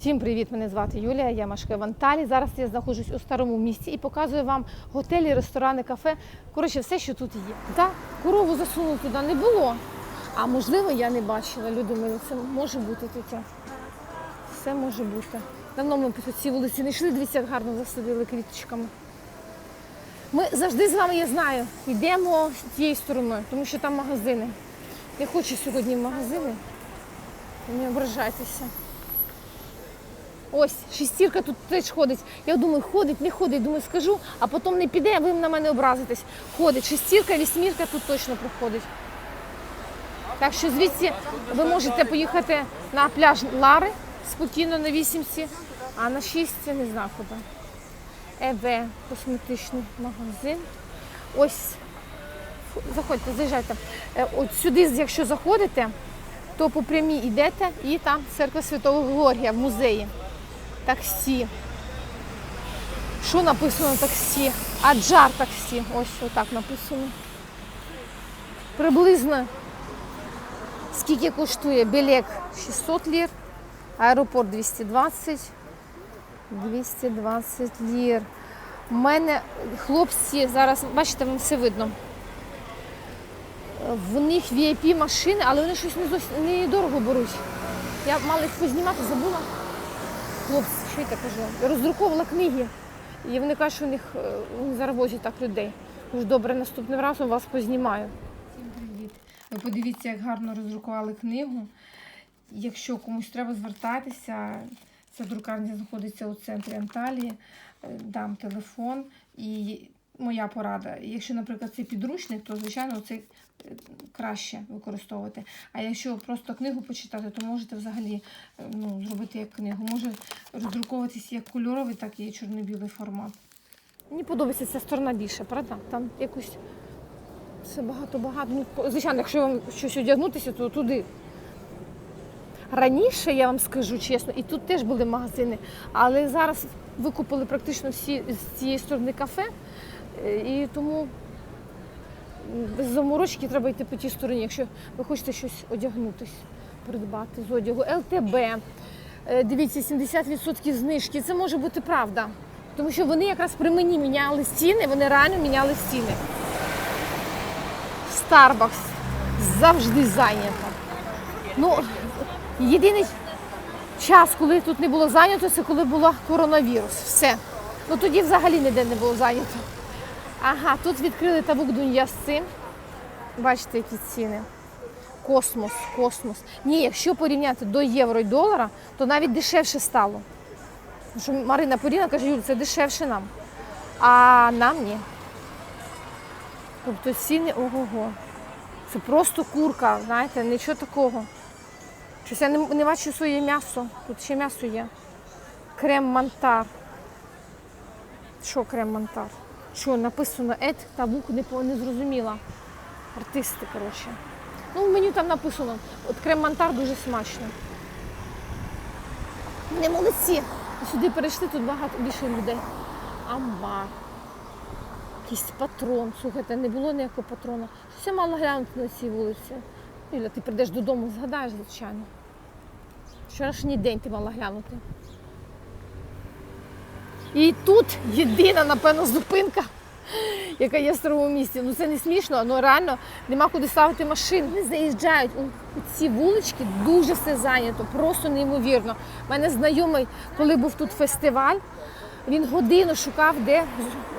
Всім привіт! Мене звати Юлія. Я мешкаю в Анталії. Зараз я знаходжусь у старому місті і показую вам готелі, ресторани, кафе. Коротше, все, що тут є. Так, корову засунути туди не було. А можливо, я не бачила. Люди мої, це може бути таке. Все може бути. Давно ми по цій вулиці не йшли, дивіться, як гарно засадили квіточками. Ми завжди з вами, я знаю, йдемо тією стороною, тому що там магазини. Я хочу сьогодні в магазини. Не ображайтеся. Ось, шестірка тут теж ходить. Я думаю, ходить, не ходить, думаю, скажу, а потім не піде, а ви на мене образитесь. Ходить. Шестірка, вісьмірка тут точно проходить. Так що звідси ви можете поїхати на пляж Лари спокійно на вісімці, а на шість не знаю куди. ЕВ косметичний магазин. Ось, заходьте, заїжджайте. Е, От сюди, якщо заходите, то по прямій йдете і там церква Святого Георгія в музеї. Таксі. Що написано таксі? Аджар таксі. Ось отак написано. Приблизно скільки коштує білет 600 лір, аеропорт 220, 220 лір. У мене хлопці зараз, бачите, вам все видно. В них VIP машини, але вони щось не дорого беруть. Я мала їх познімати, забула. Хлопці, що кажу? Роздруковувала книги. І вони кажуть, що у них е, зараз возять так людей. Тож добре, наступним разом вас познімаю. Всім привіт. Ви подивіться, як гарно роздрукували книгу. Якщо комусь треба звертатися, ця друкарня знаходиться у центрі Анталії, е, дам телефон і моя порада. Якщо, наприклад, це підручник, то звичайно це е, краще використовувати. А якщо просто книгу почитати, то можете взагалі е, ну, зробити як книгу. Може роздруковуватись як кольоровий, так і чорно-білий формат. Мені подобається ця сторона більше, правда? Там якось все багато-багато. Ну, звичайно, якщо вам щось одягнутися, то туди. Раніше, я вам скажу чесно, і тут теж були магазини, але зараз викупили практично всі з цієї сторони кафе, е, і тому без заморочки треба йти по тій стороні, якщо ви хочете щось одягнутись, придбати з одягу. ЛТБ, е, дивіться, 70% знижки. Це може бути правда. Тому що вони якраз при мені міняли стіни, вони реально міняли стіни. Starbucks завжди зайнято. Ну, єдиний час, коли тут не було зайнято, це коли була коронавірус. Все. Ну тоді взагалі ніде не було зайнято. Ага, тут відкрили тавук Дуньяси. Бачите, які ціни. Космос, космос. Ні, якщо порівняти до євро і долара, то навіть дешевше стало. Тому що Марина порівняла, каже, Юль, це дешевше нам. А нам ні. Тобто ціни ого-го. Це просто курка, знаєте, нічого такого. Щось я не, не бачу своє м'ясо. Тут ще м'ясо є. Крем мантар. Що крем мантар? Що написано ет та бук не, зрозуміла. Артисти, коротше. Ну, в меню там написано. От крем мантар дуже смачно. Не молодці. Сюди перейшли, тут багато більше людей. Амбар. Якийсь патрон. Слухайте, не було ніякого патрона. Щось я мала глянути на цій вулиці. Юля, ти прийдеш додому, згадаєш, звичайно. Вчорашній день ти мала глянути. І тут єдина, напевно, зупинка, яка є в старому місті. Ну це не смішно, але реально нема куди ставити машину. Вони заїжджають у ці вулички, дуже все зайнято, просто неймовірно. У мене знайомий, коли був тут фестиваль, він годину шукав, де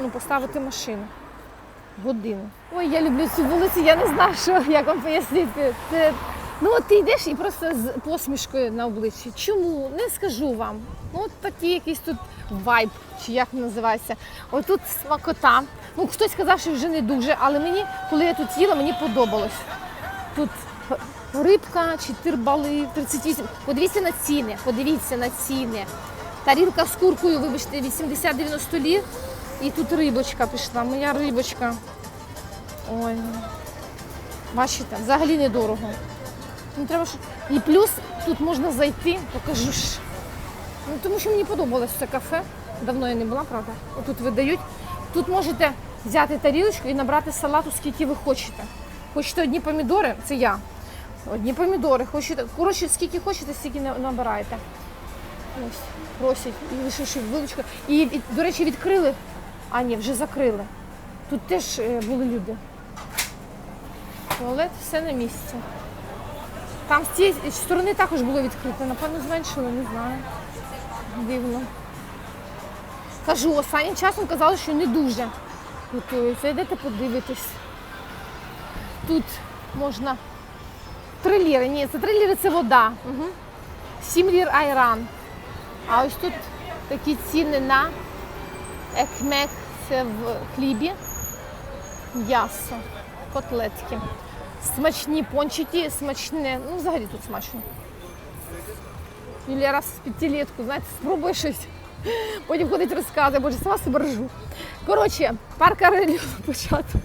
ну, поставити машину. Годину. Ой, я люблю цю вулицю, я не знаю, що, як вам пояснити. Це, ну от ти йдеш і просто з посмішкою на обличчі. Чому? Не скажу вам. Ну, от такий якийсь тут вайб, чи як називається. Отут смакота. Ну, хтось сказав, що вже не дуже, але мені, коли я тут їла, мені подобалось. Тут рибка, 4 бали, 38. Подивіться на ціни, подивіться на ціни. Тарілка з куркою, вибачте, 80-90 лір. І тут рибочка пішла, моя рибочка. Ой. Бачите, взагалі недорого. Ну, треба ж... І плюс тут можна зайти, покажу ж. Ну, тому що мені подобалось це кафе. Давно я не була, правда. Отут видають. Тут можете взяти тарілочку і набрати салату, скільки ви хочете. Хочете одні помідори, це я. Одні помідори, хочете. Коротше, скільки хочете, стільки на- набираєте. Ось, просять. І лише щоб вилучка. І, і, до речі, відкрили. А ні, вже закрили. Тут теж е, були люди. Туалет все на місці. Там з цієї сторони також було відкрите. Напевно, зменшили, не знаю. Дивно. Кажу, останнім часом казали, що не дуже готуються. Йдете подивитись. Тут можна 3 ліри. Ні, це 3 ліри це вода. Угу. 7 лір айран. А ось тут такі ціни на екмек, це в хлібі, м'ясо, котлетки. Смачні пончики, смачне, ну взагалі тут смачно. Юлія раз під тілетку, знаєте, спробуй щось. Потім ходить розказує, боже, сама себе ржу. Коротше, парк Арелію початок.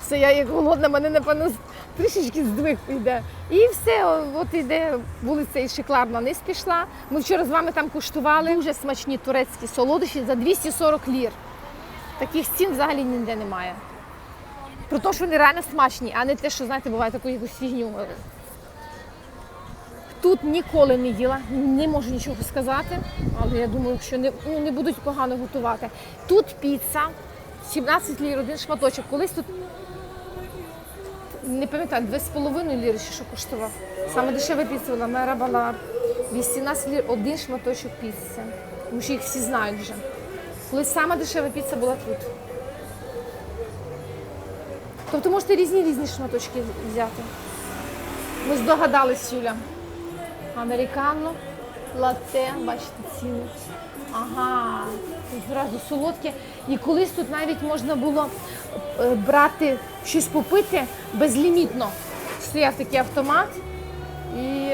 Все, я як голодна, мене напевно трішечки здвиг йде. І все, от іде вулиця і Шикларна вниз пішла. Ми вчора з вами там куштували дуже смачні турецькі солодощі за 240 лір. Таких цін взагалі ніде немає. Про те, що вони реально смачні, а не те, що, знаєте, буває таку якусь фігню. Тут ніколи не їла, не можу нічого сказати, але я думаю, що не, ну, не будуть погано готувати. Тут піца, 17 лір, один шматочок. Колись тут не пам'ятаю, 2,5 ліри чи що коштував. Саме дешева піца була мера Балар. 18 лір один шматочок піци. Тому що їх всі знають вже. Колись сама дешева піца була тут. Тобто можете різні різні шматочки взяти. Ми здогадались, Юля. Американо, латте, бачите, ціни. Ага, тут зразу солодке. І колись тут навіть можна було е, брати щось попити безлімітно. Стояв такий автомат і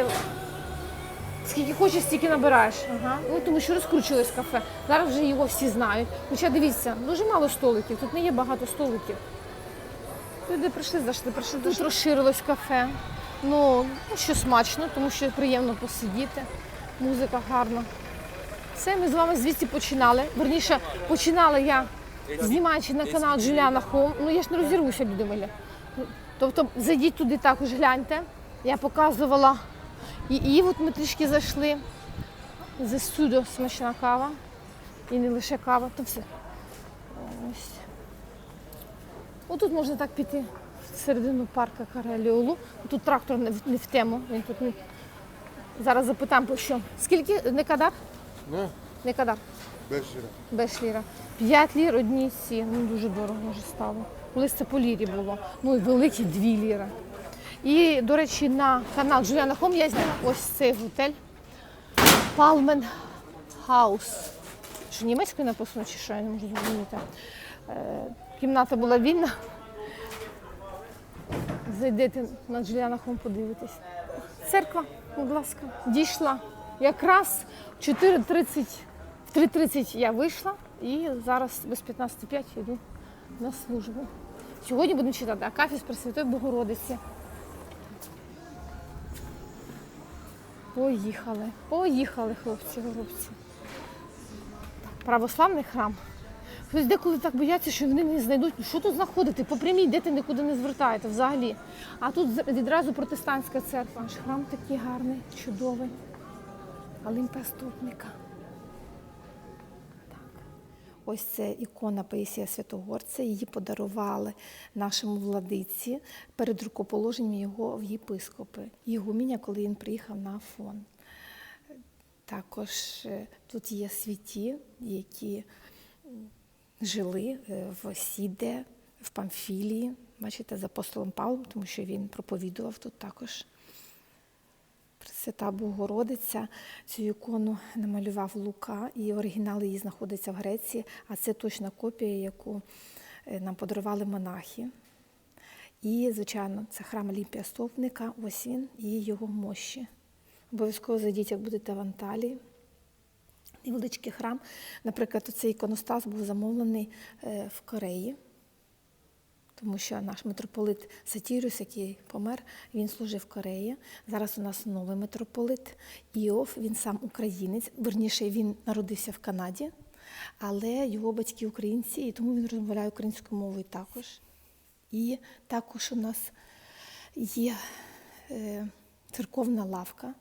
скільки хочеш, стільки набираєш. Ага. Ну, тому що розкручувалось кафе. Зараз вже його всі знають. Хоча дивіться, дуже мало столиків, тут не є багато столиків. Люди прийшли, зайшли, прийшли. Тут розширилось кафе. Ну, ну, що смачно, тому що приємно посидіти. Музика гарна. Все, ми з вами звідси починали. Верніше, починала я, знімаючи на канал Джуліана Хом. Ну я ж не розірвуся, люди милі. Тобто зайдіть туди також, гляньте. Я показувала. І, і от ми трішки зайшли. З суду смачна кава. І не лише кава, то все. Ось. Отут можна так піти середину парка Кареліолу. Тут трактор не в, не в тему. Він тут не... Зараз запитаємо, по що. Скільки? Не кадар? Ne? Не кадар. 5 lira. Без ліра. 5 лір одні ці. Ну дуже дорого вже стало. Колись це по лірі було. Ну і великі 2 ліри. І, до речі, на канал Джуліана Хом я зняла ось цей готель. Palmen House. Що німецькою написано, чи що я не можу зрозуміти. Е, Кімната була вільна. Зайдете на Джуліана Хом, подивитись. Церква, будь ласка, дійшла. Якраз в 4.30, в 3.30 я вийшла і зараз без 15.05 йду на службу. Сьогодні будемо читати Акафіс Пресвятої Богородиці. Поїхали, поїхали, хлопці, хлопці. Православний храм. Хтось деколи так бояться, що вони не знайдуть. Ну, Що тут знаходити? По прямій йдете, нікуди не звертаєте взагалі. А тут відразу протестантська церква. Аж храм такий гарний, чудовий. Олимпа Ступника. Ось це ікона Паїсія Святогорця. Її подарували нашому владиці перед рукоположенням його в єпископи. Ігуміння, коли він приїхав на Афон. Також е, тут є святі, які жили е, в Сіде, в Памфілії, бачите, з апостолом Павлом, тому що він проповідував тут також. Пресвята Богородиця цю ікону намалював Лука, і оригінал її знаходиться в Греції, а це точна копія, яку е, нам подарували монахи. І, звичайно, це храм Олімпія Стовпника, ось він і його мощі. Обов'язково зайдіть, як будете в Анталії. Невеличкий храм. Наприклад, цей іконостас був замовлений е, в Кореї, тому що наш митрополит Сатірус, який помер, він служив в Кореї. Зараз у нас новий митрополит Іов, він сам українець. Верніше, він народився в Канаді, але його батьки українці, і тому він розмовляє українською мовою також. І також у нас є е, церковна лавка.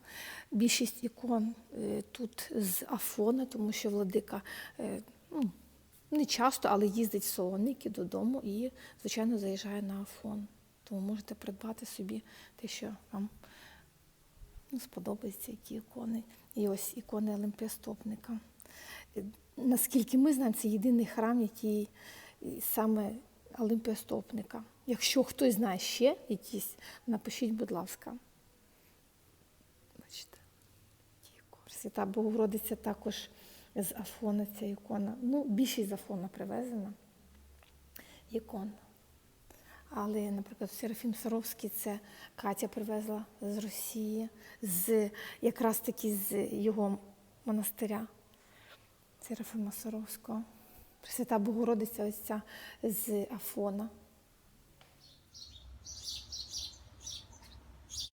Більшість ікон е, тут з Афона, тому що владика е, ну, не часто, але їздить в Солоники додому і, звичайно, заїжджає на Афон. Тому можете придбати собі те, що вам ну, сподобається, які ікони. І ось ікони Олимпіастопника. Е, Наскільки ми знаємо, це єдиний храм, який саме Олимпіастопника. Якщо хтось знає ще якісь, напишіть, будь ласка. Бачите. Свята Богородиця також з Афона ця ікона. Ну, більшість з Афона привезена ікон. Але, наприклад, Серафім Саровський це Катя привезла з Росії, з якраз таки з його монастиря Серафима Саровського. Пресвята Богородиця ось ця з Афона.